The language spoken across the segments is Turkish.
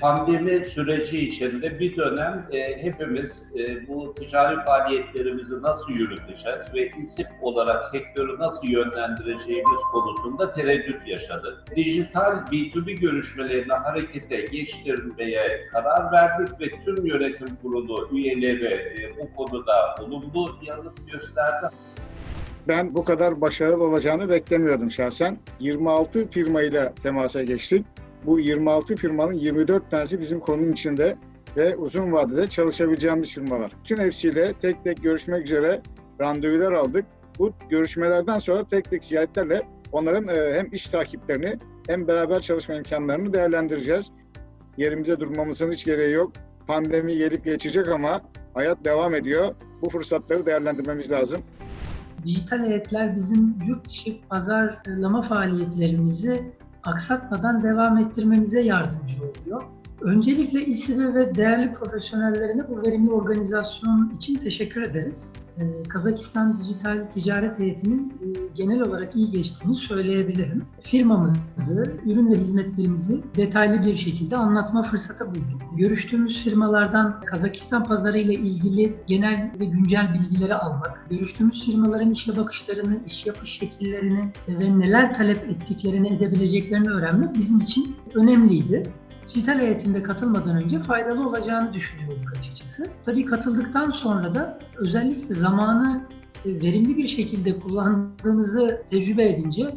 Pandemi süreci içinde bir dönem e, hepimiz e, bu ticari faaliyetlerimizi nasıl yürüteceğiz ve isip olarak sektörü nasıl yönlendireceğimiz konusunda tereddüt yaşadık. Dijital B2B görüşmelerini harekete geçirmeye karar verdik ve tüm yönetim kurulu üyeleri e, bu konuda olumlu yanıt gösterdi. Ben bu kadar başarılı olacağını beklemiyordum şahsen. 26 firmayla temasa geçtik. Bu 26 firmanın 24 tanesi bizim konunun içinde ve uzun vadede çalışabileceğimiz firmalar. Bütün hepsiyle tek tek görüşmek üzere randevular aldık. Bu görüşmelerden sonra tek tek ziyaretlerle onların e, hem iş takiplerini hem beraber çalışma imkanlarını değerlendireceğiz. Yerimizde durmamızın hiç gereği yok. Pandemi gelip geçecek ama hayat devam ediyor. Bu fırsatları değerlendirmemiz lazım. Dijital heyetler bizim yurt dışı pazarlama faaliyetlerimizi aksatmadan devam ettirmemize yardımcı oluyor. Öncelikle İSİB'e ve değerli profesyonellerine bu verimli organizasyon için teşekkür ederiz. Ee, Kazakistan Dijital Ticaret Heyeti'nin e, genel olarak iyi geçtiğini söyleyebilirim. Firmamızı, ürün ve hizmetlerimizi detaylı bir şekilde anlatma fırsatı bulduk. Görüştüğümüz firmalardan Kazakistan pazarı ile ilgili genel ve güncel bilgileri almak, görüştüğümüz firmaların işe bakışlarını, iş yapış şekillerini ve neler talep ettiklerini, edebileceklerini öğrenmek bizim için önemliydi dijital eğitimde katılmadan önce faydalı olacağını düşünüyorduk açıkçası. Tabii katıldıktan sonra da özellikle zamanı e, verimli bir şekilde kullandığımızı tecrübe edince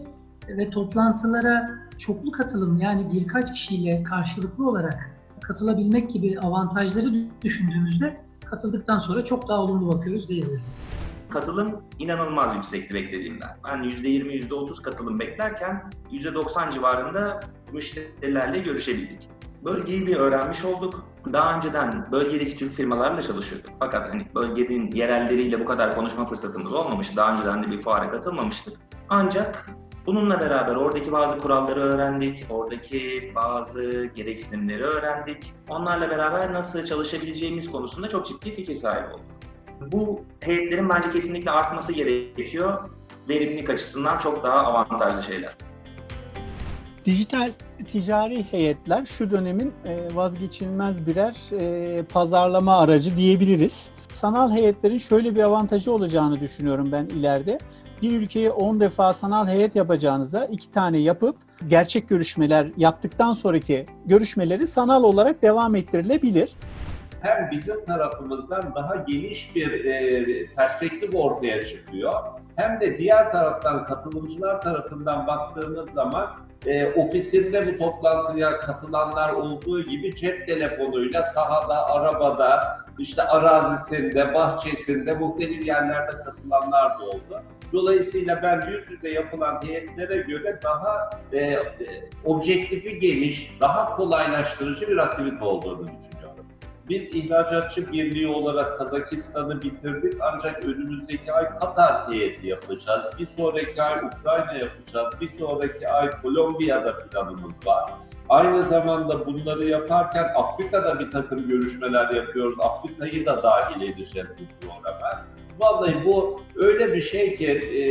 ve toplantılara çoklu katılım yani birkaç kişiyle karşılıklı olarak katılabilmek gibi avantajları düşündüğümüzde katıldıktan sonra çok daha olumlu bakıyoruz diyebilirim. Katılım inanılmaz yüksekti beklediğimden. Ben %20, %30 katılım beklerken %90 civarında müşterilerle görüşebildik. Bölgeyi bir öğrenmiş olduk. Daha önceden bölgedeki Türk firmalarla çalışıyorduk. Fakat hani bölgenin yerelleriyle bu kadar konuşma fırsatımız olmamış. Daha önceden de bir fuara katılmamıştık. Ancak bununla beraber oradaki bazı kuralları öğrendik. Oradaki bazı gereksinimleri öğrendik. Onlarla beraber nasıl çalışabileceğimiz konusunda çok ciddi fikir sahibi olduk. Bu heyetlerin bence kesinlikle artması gerekiyor. Verimlilik açısından çok daha avantajlı şeyler. Dijital ticari heyetler şu dönemin e, vazgeçilmez birer e, pazarlama aracı diyebiliriz. Sanal heyetlerin şöyle bir avantajı olacağını düşünüyorum ben ileride. Bir ülkeye 10 defa sanal heyet yapacağınıza iki tane yapıp gerçek görüşmeler yaptıktan sonraki görüşmeleri sanal olarak devam ettirilebilir hem bizim tarafımızdan daha geniş bir e, perspektif ortaya çıkıyor. Hem de diğer taraftan katılımcılar tarafından baktığımız zaman e, ofisinde bu toplantıya katılanlar olduğu gibi cep telefonuyla sahada, arabada, işte arazisinde, bahçesinde, muhtelif yerlerde katılanlar da oldu. Dolayısıyla ben yüz yüze yapılan heyetlere göre daha e, e, objektifi geniş, daha kolaylaştırıcı bir aktivite olduğunu düşünüyorum. Biz ihracatçı birliği olarak Kazakistan'ı bitirdik ancak önümüzdeki ay Katar heyeti yapacağız. Bir sonraki ay Ukrayna yapacağız. Bir sonraki ay Kolombiya'da planımız var. Aynı zamanda bunları yaparken Afrika'da bir takım görüşmeler yapıyoruz. Afrika'yı da dahil edeceğiz bu programa. Vallahi bu öyle bir şey ki e,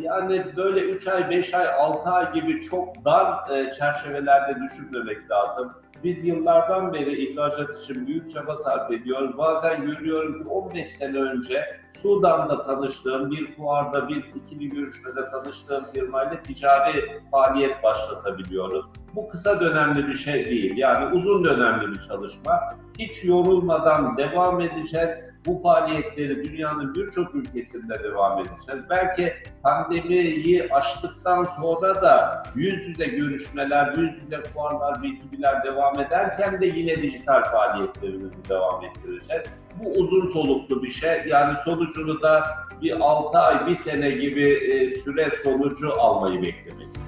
yani böyle 3 ay, 5 ay, 6 ay gibi çok dar e, çerçevelerde düşünmemek lazım. Biz yıllardan beri ihracat için büyük çaba sarf ediyoruz. Bazen görüyorum ki 15 sene önce Sudan'da tanıştığım bir fuarda, bir ikili görüşmede tanıştığım firmayla ticari faaliyet başlatabiliyoruz. Bu kısa dönemli bir şey değil. Yani uzun dönemli bir çalışma. Hiç yorulmadan devam edeceğiz. Bu faaliyetleri dünyanın birçok ülkesinde devam edeceğiz. Belki pandemiyi aştıktan sonra da yüz yüze görüşmeler, yüz yüze fuarlar, B2B'ler devam ederken de yine dijital faaliyetlerimizi devam ettireceğiz. Bu uzun soluklu bir şey. Yani sonucunu da bir 6 ay, bir sene gibi süre sonucu almayı beklemek.